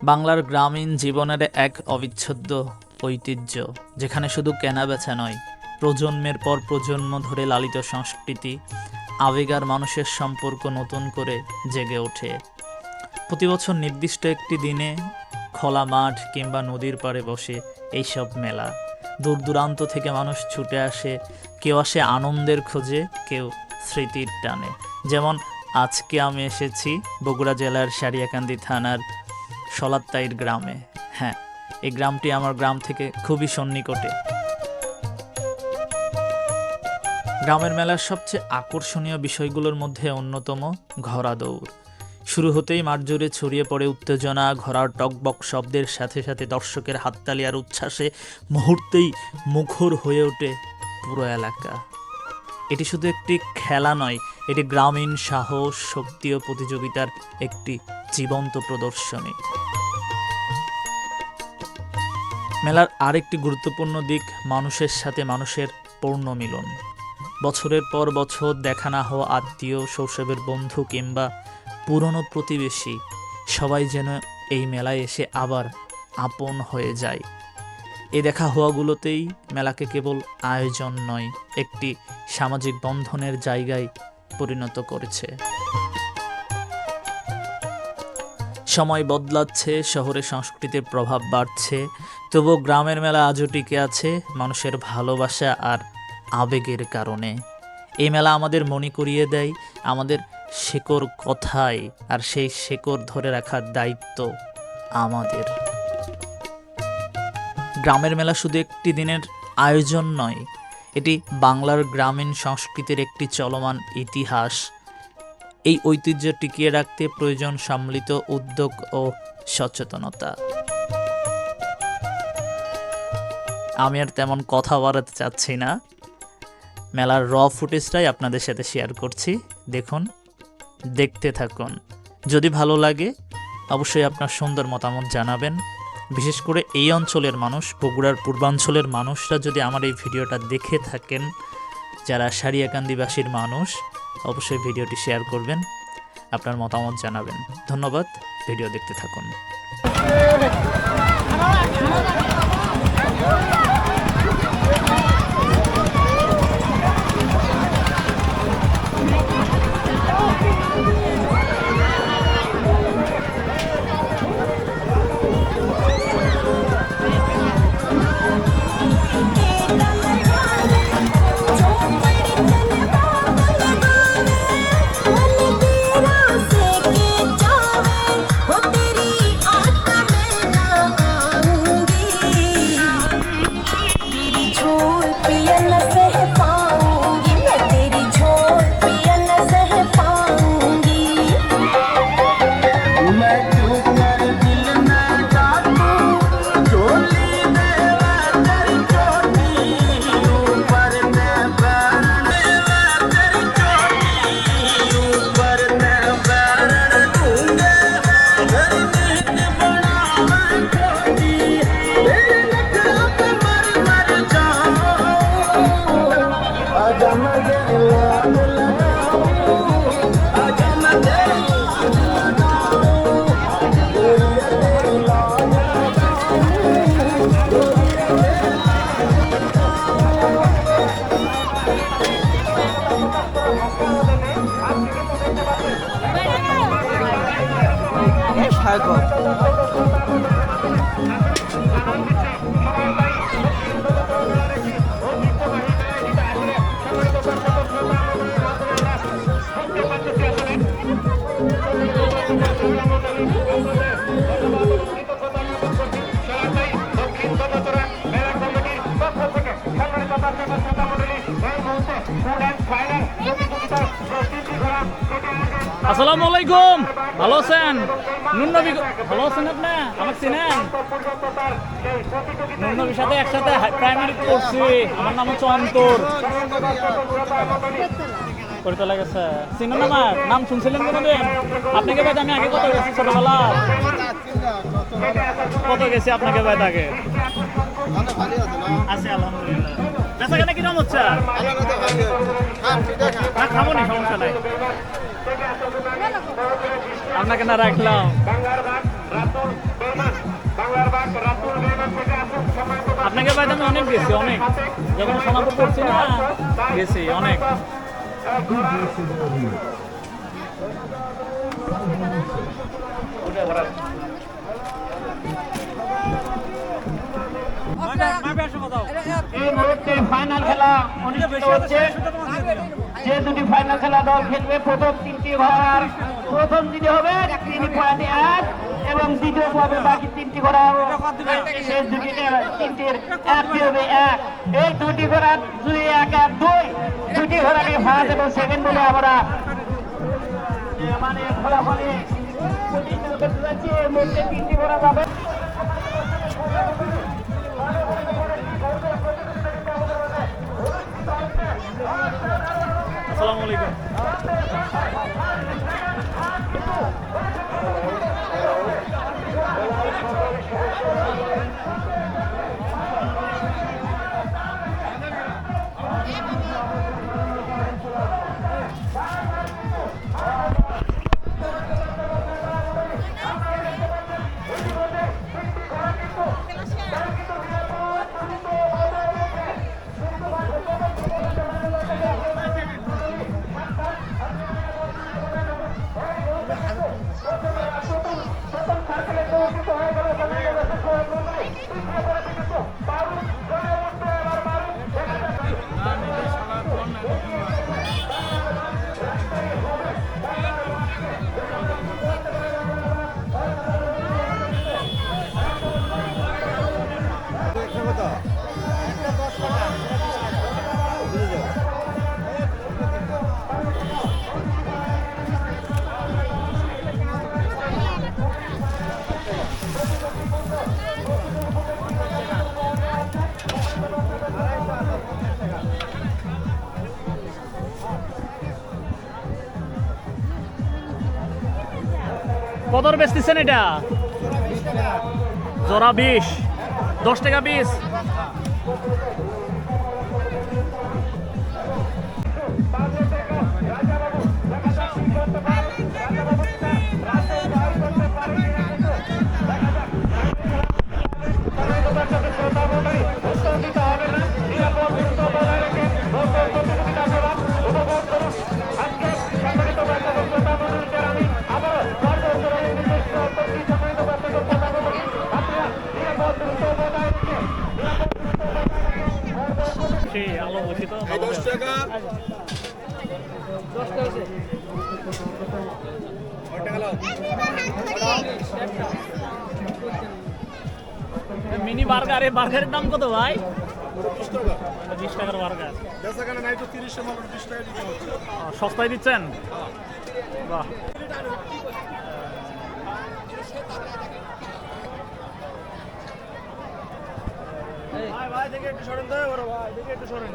বাংলার গ্রামীণ জীবনের এক অবিচ্ছেদ্য ঐতিহ্য, যেখানে শুধু কেনা বেচা নয়, প্রজন্মের পর প্রজন্ম ধরে লালিত সংস্কৃতি, আবেগার মানুষের সম্পর্ক নতুন করে জেগে ওঠে। প্রতি বছর নির্দিষ্ট একটি দিনে খোলা মাঠ কিংবা নদীর পাড়ে বসে এইসব মেলা। দূর দূরান্ত থেকে মানুষ ছুটে আসে, কেউ আসে আনন্দের খোঁজে, কেউ স্মৃতির টানে। যেমন আজকে আমি এসেছি বগুড়া জেলার সারিয়াকান্দি থানার সলাত্তাইর গ্রামে। হ্যাঁ এই গ্রামটি আমার গ্রাম থেকে খুবই সন্নিকটে। গ্রামের মেলার সবচেয়ে আকর্ষণীয় বিষয়গুলোর মধ্যে অন্যতম ঘোড়া দৌড় শুরু হতেই মাঠ ছড়িয়ে পড়ে উত্তেজনা, ঘোড়ার টকবক শব্দের সাথে সাথে দর্শকের হাততালি আর উচ্ছ্বাসে মুহূর্তেই মুখর হয়ে ওঠে পুরো এলাকা। এটি শুধু একটি খেলা নয়, এটি গ্রামীণ সাহস, শক্তি ও প্রতিযোগিতার একটি জীবন্ত প্রদর্শনী। মেলার আরেকটি গুরুত্বপূর্ণ দিক মানুষের সাথে মানুষের পূর্ণ মিলন। বছরের পর বছর দেখা না হওয়া আত্মীয়, শৈশবের বন্ধু কিংবা পুরনো প্রতিবেশী, সবাই যেন এই মেলায় এসে আবার আপন হয়ে যায়। এ দেখা হওয়াগুলোতেই মেলাকে কেবল আয়োজন নয়, একটি সামাজিক বন্ধনের জায়গায় পরিণত করেছে। সময় বদলাচ্ছে, শহরে সংস্কৃতির প্রভাব বাড়ছে, তবুও গ্রামের মেলা আজও টিকে আছে মানুষের ভালোবাসা আর আবেগের কারণে। এই মেলা আমাদের মনে করিয়ে দেয় আমাদের শেকড় কথায় আর সেই শেকড় ধরে রাখার দায়িত্ব আমাদের। গ্রামের মেলা শুধু একটি দিনের আয়োজন নয়, এটি বাংলার গ্রামীণ সংস্কৃতির একটি চলমান ইতিহাস। এই ঐতিহ্য টিকিয়ে রাখতে প্রয়োজন সম্মিলিত উদ্যোগ ও সচেতনতা। আমি আর তেমন কথা বাড়াতে চাচ্ছি না। মেলার র ফুটেজটাই আপনাদের সাথে শেয়ার করছি। দেখুন, দেখতে থাকুন। যদি ভালো লাগে, অবশ্যই আপনার সুন্দর মতামত জানাবেন। বিশেষ করে এই অঞ্চলের মানুষ, বগুড়ার পূর্বাঞ্চলের মানুষরা যদি আমার এই ভিডিওটা দেখে থাকেন, যারা সারিয়াকান্দিবাসীর মানুষ অবশ্যই ভিডিওটি শেয়ার করবেন আপনার মতামত জানাবেন। ধন্যবাদ ভিডিও দেখতে থাকুন। ফাইনাল প্রতিযোগিতার প্রস্তুতি করা আসসালামু আলাইকুম। ভালো আছেন? নুন নবী ভালো আছেন আপনি? আমাকে চিনেন? নুন সাথে একসাথে প্রাইমারি করছি আমার নাম হচ্ছে অন্তর। করতে গেছে চিনেন আমার? নাম শুনছিলেন কোনোদিন? আপনাকে বাইতে আমি আগে কত গেছি ছোটবেলা? কত গেছি আপনাকে বাইতে আগে? আছে আলহামদুলিল্লাহ। বেচা কেনা কিরম হচ্ছে? খাব নি সমস্যা নাই। আপনাকে না রাখলাম। আপনাকে বাইরে আমি অনেক গেছি অনেক। যখন সোনাপুর পড়ছি না গেছি অনেক। এই মুহূর্তে ফাইনাল খেলা অনুষ্ঠিত হচ্ছে। যে দুটি ফাইনাল খেলা দল খেলবে প্রথম তিনটি ঘর প্রথম যিনি হবে তিনি পয়েন্টে এক এবং দ্বিতীয় হবে বাকি তিনটি ঘোড়া শেষ দুটি তিনটির একটি হবে এক। এই দুটি ঘোড়া দুই, এক এক দুই। দুটি ঘোড়াকে ফার্স্ট এবং সেকেন্ড বলে আমরা। মানে ফলাফলে তিনটি ঘোড়া যাবে। আসসালামু আলাইকুম। কত বেচতেছেন এটা? জোড়া বিশ। দশ টাকা বিশ। সেই আলো বসি তো দশ টাকা। মিনি বার্গার এই বার্গারের দাম কত ভাই? বিশ টাকার বার্গার। সস্তায় দিচ্ছেন? বাহ। ভাই ভাই দেখে একটু সরেন তো ভাই দেখে একটু সরেন।